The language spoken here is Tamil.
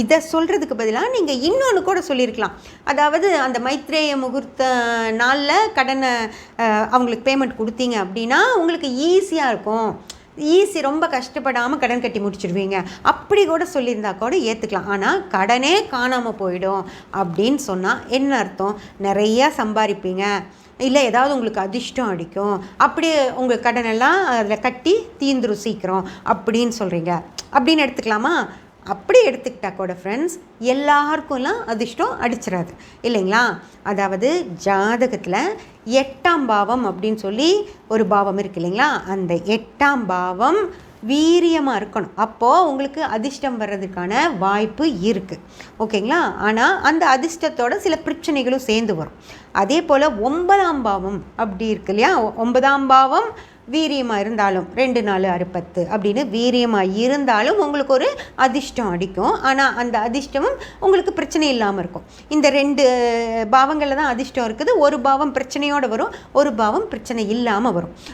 இதை சொல்கிறதுக்கு பதிலாக நீங்கள் இன்னொன்று கூட சொல்லியிருக்கலாம் அதாவது அந்த மைத்ரேய முகூர்த்த நாளில் கடனை அவங்களுக்கு பேமெண்ட் கொடுத்தீங்க அப்படின்னா உங்களுக்கு ஈஸியாக இருக்கும். ஈஸி ரொம்ப கஷ்டப்படாமல் கடன் கட்டி முடிச்சிடுவீங்க. அப்படி கூட சொல்லியிருந்தா கூட ஏற்றுக்கலாம் ஆனால் கடனே காணாமல் போயிடும் அப்படின்னு சொன்னால் என்ன அர்த்தம்? நிறையா சம்பாதிப்பீங்க. இல்லை ஏதாவது உங்களுக்கு அதிர்ஷ்டம் அடிக்கும். அப்படியே உங்கள் கடனெல்லாம் அதில் கட்டி தீந்துரும் சீக்கிரம் அப்படின்னு சொல்கிறீங்க அப்படின்னு எடுத்துக்கலாமா? அப்படி எடுத்துக்கிட்டா கூட ஃப்ரெண்ட்ஸ் எல்லாருக்கும்லாம் அதிர்ஷ்டம் அடிச்சிடாது இல்லைங்களா? அதாவது ஜாதகத்தில் எட்டாம் பாவம் அப்படின்னு சொல்லி ஒரு பாவம் இருக்கு இல்லைங்களா? அந்த எட்டாம் பாவம் வீரியமாக இருக்கணும். அப்போது உங்களுக்கு அதிர்ஷ்டம் வர்றதுக்கான வாய்ப்பு இருக்குது ஓகேங்களா? ஆனால் அந்த அதிர்ஷ்டத்தோட சில பிரச்சனைகளும் சேர்ந்து வரும். அதே போல் ஒன்பதாம் பாவம் அப்படி இருக்கு இல்லையா? ஒன்பதாம் பாவம் வீரியமாக இருந்தாலும் ரெண்டு நாலு அறுபத்து அப்படின்னு வீரியமாக இருந்தாலும் உங்களுக்கு ஒரு அதிர்ஷ்டம் அடிக்கும். ஆனால் அந்த அதிர்ஷ்டமும் உங்களுக்கு பிரச்சனை இல்லாமல் இருக்கும். இந்த ரெண்டு பாவங்களில் தான் அதிர்ஷ்டம் இருக்குது. ஒரு பாவம் பிரச்சனையோடு வரும் ஒரு பாவம் பிரச்சனை இல்லாமல் வரும்.